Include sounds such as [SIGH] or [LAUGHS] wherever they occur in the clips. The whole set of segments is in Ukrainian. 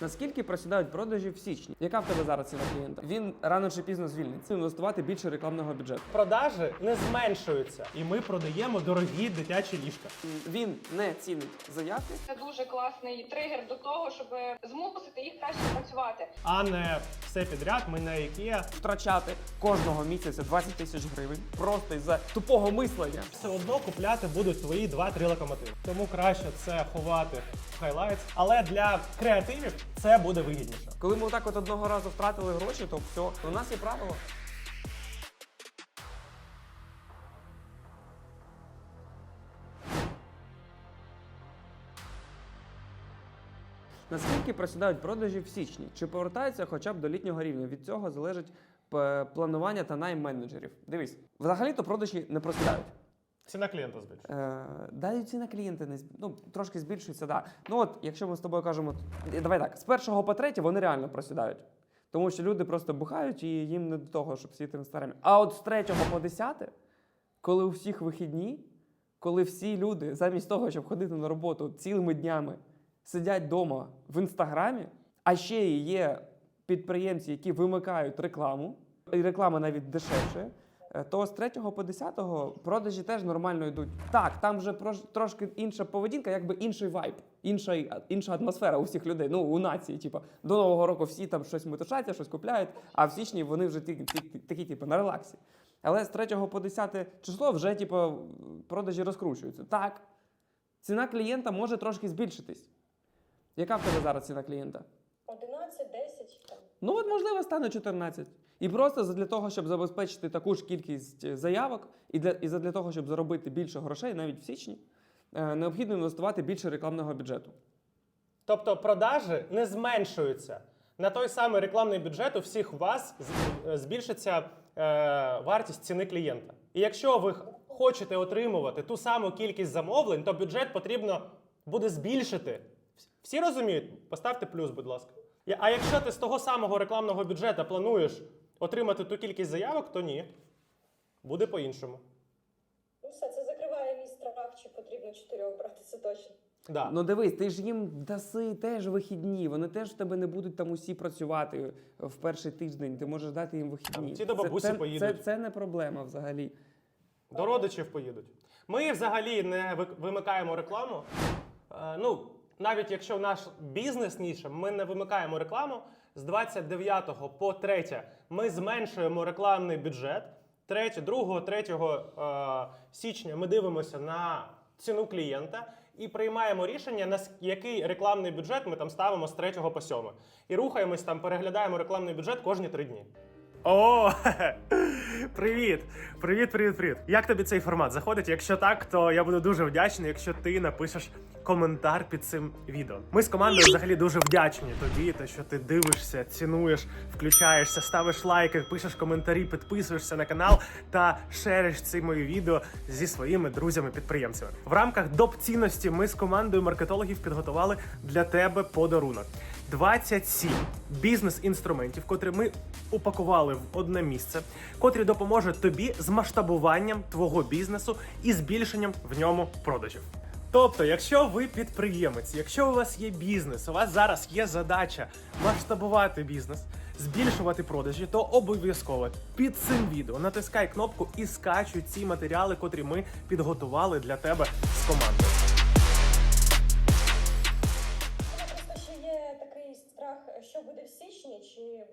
Наскільки просідають продажі в січні? Яка в тебе зараз ціна клієнта? Він рано чи пізно звільниться. Інвестувати більше рекламного бюджету. Продажі не зменшуються, і ми продаємо дорогі дитячі ліжка. Він не цінить заявки. Це дуже класний тригер до того, щоб змусити їх краще працювати. А не все підряд. Ми на IKEA Втрачати кожного місяця 20 тисяч гривень просто із-за тупого мислення. все одно купляти будуть твої 2-3 локомотиви. Тому краще це ховати в highlights. Але для креативів це буде вигідніше. Коли ми отак от одного разу втратили гроші, то все, у нас є правило. Наскільки просідають продажі в січні? Чи повертаються хоча б до літнього рівня? Від цього залежить планування та найм менеджерів. Дивись, взагалі-то продажі не просідають. Ціна клієнта збільшується. Е, да, і ціна клієнта не зб- ну, трошки збільшується, да. Ну от, якщо ми з тобою кажемо, давай так, з першого по третє вони реально просідають. Тому що люди просто бухають і їм не до того, щоб сидіти в інстаграмі. А от з третього по десяте, коли у всіх вихідні, коли всі люди замість того, щоб ходити на роботу цілими днями, сидять вдома в інстаграмі, а ще є підприємці, які вимикають рекламу, і реклама навіть дешевше, то з 3 по 10 продажі теж нормально йдуть. Так, там вже трошки інша поведінка, якби інший вайб, інша, інша атмосфера у всіх людей. Ну, у нації, типу, до Нового року всі там щось метушаться, щось купляють, а в січні вони вже ті- такі, типу, на релаксі. Але з 3 по 10 число вже, типу, продажі розкручуються. Так, ціна клієнта може трошки збільшитись. Яка в тебе зараз ціна клієнта? 11, 10. Ну, от, можливо, стане 14. І просто для того, щоб забезпечити таку ж кількість е, заявок, і для, і для того, щоб заробити більше грошей навіть в січні, е, необхідно інвестувати більше рекламного бюджету. Тобто продажі не зменшуються. На той самий рекламний бюджет у всіх вас е, збільшиться е, вартість ціни клієнта. І якщо ви хочете отримувати ту саму кількість замовлень, то бюджет потрібно буде збільшити. Всі розуміють? Поставте плюс, будь ласка. А якщо ти з того самого рекламного бюджету плануєш отримати ту кількість заявок, то ні. Буде по-іншому. Ну все, це закриває мій страх, чи потрібно чотирьох брати, це точно. Да. Ну дивись, ти ж їм даси теж вихідні. Вони теж в тебе не будуть там усі працювати в перший тиждень. Ти можеш дати їм вихідні. Ті до бабусі це, це, поїдуть. це, це не проблема взагалі. До родичів поїдуть. Ми взагалі не вимикаємо рекламу. Е, ну, навіть якщо наш бізнес ніша, ми не вимикаємо рекламу. З 29 по 3 ми зменшуємо рекламний бюджет. 3, 2, 3 е, січня ми дивимося на ціну клієнта і приймаємо рішення, на який рекламний бюджет ми там ставимо з 3 по 7. І рухаємось там, переглядаємо рекламний бюджет кожні 3 дні. О, [LAUGHS] привіт! Привіт, привіт, привіт. Як тобі цей формат заходить? Якщо так, то я буду дуже вдячний, якщо ти напишеш коментар під цим відео. Ми з командою взагалі дуже вдячні тобі, те, що ти дивишся, цінуєш, включаєшся, ставиш лайки, пишеш коментарі, підписуєшся на канал та шериш ці мої відео зі своїми друзями-підприємцями. В рамках доп цінності ми з командою маркетологів підготували для тебе подарунок. 27 бізнес-інструментів, котрі ми упакували в одне місце, котрі допоможуть тобі з масштабуванням твого бізнесу і збільшенням в ньому продажів. Тобто, якщо ви підприємець, якщо у вас є бізнес, у вас зараз є задача масштабувати бізнес, збільшувати продажі, то обов'язково під цим відео натискай кнопку і скачуй ці матеріали, котрі ми підготували для тебе з командою.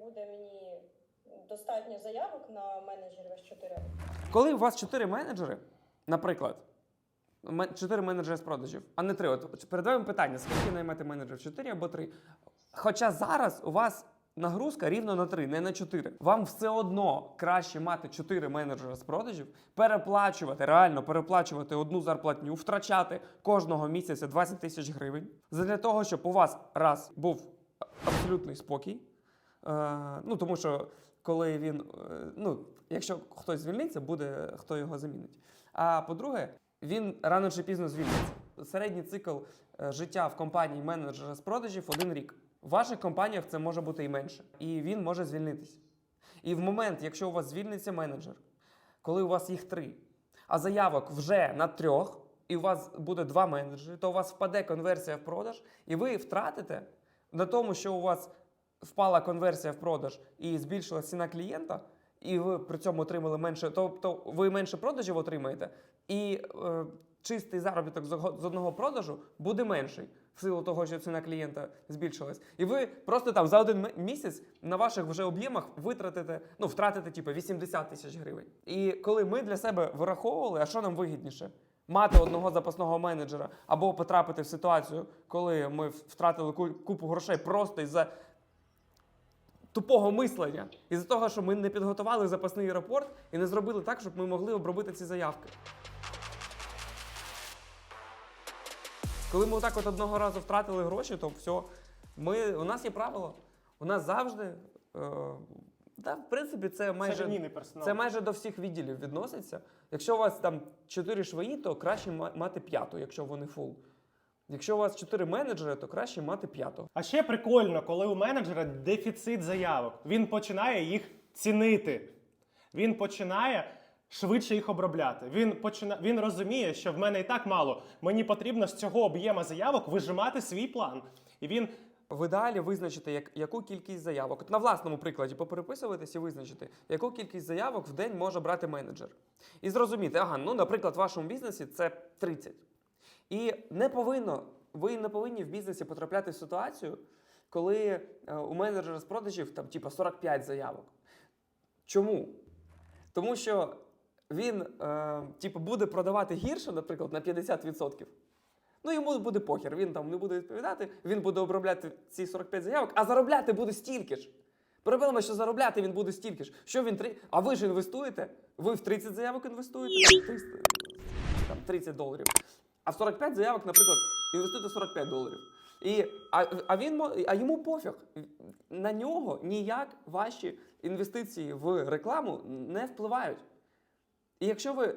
Буде мені достатньо заявок на менеджерів аж 4 Коли у вас чотири менеджери, наприклад, ме- чотири менеджери з продажів, а не три. От перед вами питання: скільки наймати менеджерів? Чотири або три? Хоча зараз у вас нагрузка рівно на три, не на чотири. Вам все одно краще мати чотири менеджера з продажів, переплачувати, реально переплачувати одну зарплатню, втрачати кожного місяця 20 тисяч гривень, для того, щоб у вас раз був абсолютний спокій. Е, ну, тому що коли він, е, ну, якщо хтось звільниться, буде хто його замінить. А по-друге, він рано чи пізно звільниться. Середній цикл е, життя в компанії менеджера з продажів один рік. В ваших компаніях це може бути і менше. І він може звільнитись. І в момент, якщо у вас звільниться менеджер, коли у вас їх три, а заявок вже на трьох, і у вас буде два менеджери, то у вас впаде конверсія в продаж, і ви втратите на тому, що у вас впала конверсія в продаж і збільшилася ціна клієнта, і ви при цьому отримали менше, тобто ви менше продажів отримаєте, і е, чистий заробіток з одного продажу буде менший в силу того, що ціна клієнта збільшилась. І ви просто там за один місяць на ваших вже об'ємах витратите, ну втратите типу 80 тисяч гривень. І коли ми для себе вираховували, а що нам вигідніше? Мати одного запасного менеджера або потрапити в ситуацію, коли ми втратили купу грошей просто із-за тупого мислення, із-за того, що ми не підготували запасний рапорт і не зробили так, щоб ми могли обробити ці заявки. Коли ми отак от одного разу втратили гроші, то все. Ми, у нас є правило. У нас завжди. Е, та, в принципі, це майже. Це майже до всіх відділів відноситься. Якщо у вас там 4 швеї, то краще ма- мати п'яту, якщо вони фул. Якщо у вас 4 менеджери, то краще мати п'яту. А ще прикольно, коли у менеджера дефіцит заявок. Він починає їх цінити. Він починає швидше їх обробляти. Він почина... він розуміє, що в мене і так мало. Мені потрібно з цього об'єма заявок вижимати свій план. І він В ідеалі визначити, як, яку кількість заявок. От на власному прикладі попереписуватись і визначити, яку кількість заявок в день може брати менеджер. І зрозуміти, ага, ну, наприклад, в вашому бізнесі це 30. І не повинно, ви не повинні в бізнесі потрапляти в ситуацію, коли е, у менеджера з продажів там, типа 45 заявок. Чому? Тому що він е, типу, буде продавати гірше, наприклад, на 50%. Ну, йому буде похер, він там не буде відповідати, він буде обробляти ці 45 заявок, а заробляти буде стільки ж. Проблема, що заробляти він буде стільки ж. Що він три. А ви ж інвестуєте? Ви в 30 заявок інвестуєте, там 300, там 30 доларів. А в 45 заявок, наприклад, інвестуєте 45 доларів. І, а, а, він, а йому пофіг. На нього ніяк ваші інвестиції в рекламу не впливають. І якщо ви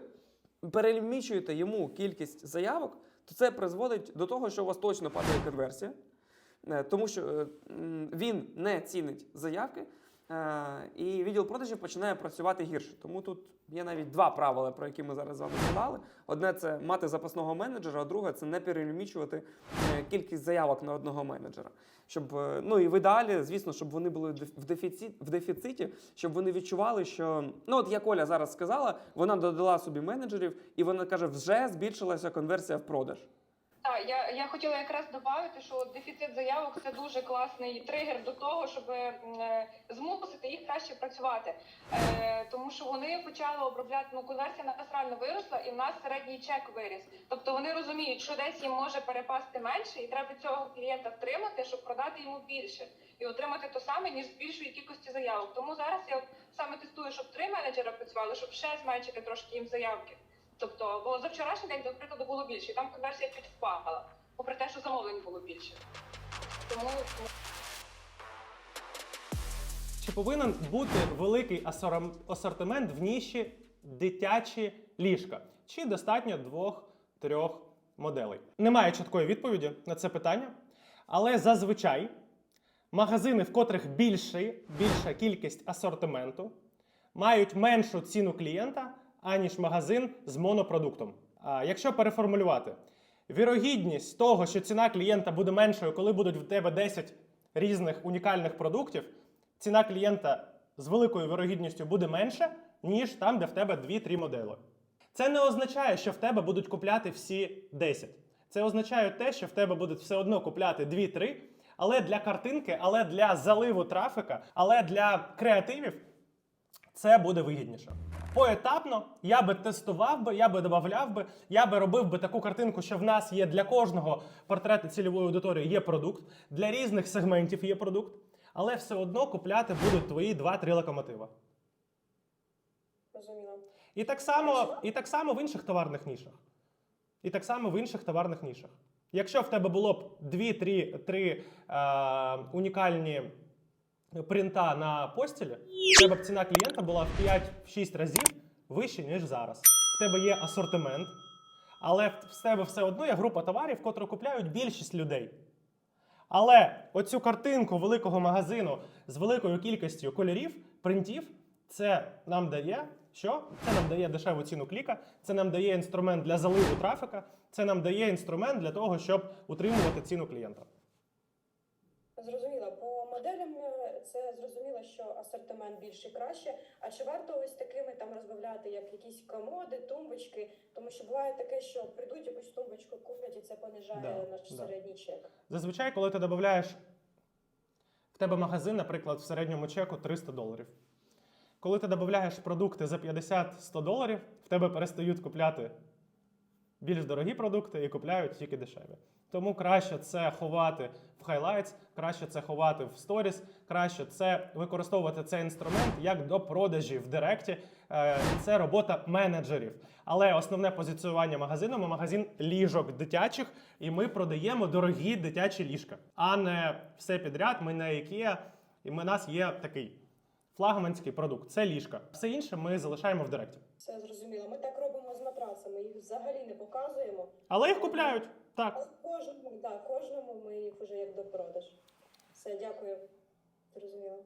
перелімічуєте йому кількість заявок, то це призводить до того, що у вас точно падає конверсія, Е, тому що е, він не цінить заявки, і відділ продажів починає працювати гірше. Тому тут є навіть два правила, про які ми зараз з вами згадали. Одне це мати запасного менеджера, а друге це не перелімічувати е, кількість заявок на одного менеджера. Щоб, е, ну і в ідеалі, звісно, щоб вони були в дефіциті, в дефіциті, щоб вони відчували, що ну от як Оля зараз сказала, вона додала собі менеджерів, і вона каже, вже збільшилася конверсія в продаж. Я, я хотіла якраз додати, що дефіцит заявок це дуже класний тригер до того, щоб е, змусити їх краще працювати. Е, тому що вони почали обробляти, ну конверсія на нас виросла, і в нас середній чек виріс. Тобто вони розуміють, що десь їм може перепасти менше, і треба цього клієнта втримати, щоб продати йому більше і отримати то саме, ніж з більшої кількості заявок. Тому зараз я саме тестую, щоб три менеджера працювали, щоб ще зменшити трошки їм заявки. Тобто, бо за вчорашній день, до прикладу, було більше, і там конверсія чуть впала, попри те, що замовлень було більше. Тому Чи повинен бути великий асортимент в ніші дитячі ліжка? Чи достатньо двох-трьох моделей? Немає чіткої відповіді на це питання, але зазвичай магазини, в котрих більший, більша кількість асортименту, мають меншу ціну клієнта, аніж магазин з монопродуктом. А якщо переформулювати, вірогідність того, що ціна клієнта буде меншою, коли будуть в тебе 10 різних унікальних продуктів, ціна клієнта з великою вірогідністю буде менша, ніж там, де в тебе 2-3 моделі. Це не означає, що в тебе будуть купляти всі 10. Це означає те, що в тебе будуть все одно купляти 2-3, але для картинки, але для заливу трафіка, але для креативів це буде вигідніше. Поетапно я би тестував би, я би додавав би, я би робив би таку картинку, що в нас є для кожного портрету цільової аудиторії є продукт, для різних сегментів є продукт, але все одно купляти будуть твої 2-3 локомотива. Розуміло. І так само, і так само в інших товарних нішах. І так само в інших товарних нішах. Якщо в тебе було б 2-3 е, унікальні принта на постілі, в тебе б ціна клієнта була в 5-6 разів вища, ніж зараз. В тебе є асортимент, але в в тебе все одно є група товарів, котру купляють більшість людей. Але оцю картинку великого магазину з великою кількістю кольорів, принтів, це нам дає що? Це нам дає дешеву ціну кліка, це нам дає інструмент для заливу трафіка, це нам дає інструмент для того, щоб утримувати ціну клієнта. Зрозуміло, по моделям е, це зрозуміло, що асортимент більше і краще. А чи варто ось такими там розбавляти, як якісь комоди, тумбочки? Тому що буває таке, що прийдуть якусь тумбочку, куплять і це понижає Да, наш да. середній чек. Зазвичай, коли ти додаєш в тебе магазин, наприклад, в середньому чеку 300 доларів. Коли ти додаєш продукти за 50-100 доларів, в тебе перестають купляти більш дорогі продукти і купляють тільки дешеві. Тому краще це ховати в highlights, краще це ховати в сторіс, краще це використовувати цей інструмент як до продажі в директі. Е, Це робота менеджерів. Але основне позиціювання магазину ми магазин ліжок дитячих, і ми продаємо дорогі дитячі ліжка, а не все підряд. Ми не IKEA, і ми, у нас є такий флагманський продукт. Це ліжка. Все інше ми залишаємо в директі. Все зрозуміло. Ми так робимо з матрасами, їх взагалі не показуємо. Але їх купляють. Так. Да, кожному ми їх вже як до продаж. Все, дякую. Зрозуміло.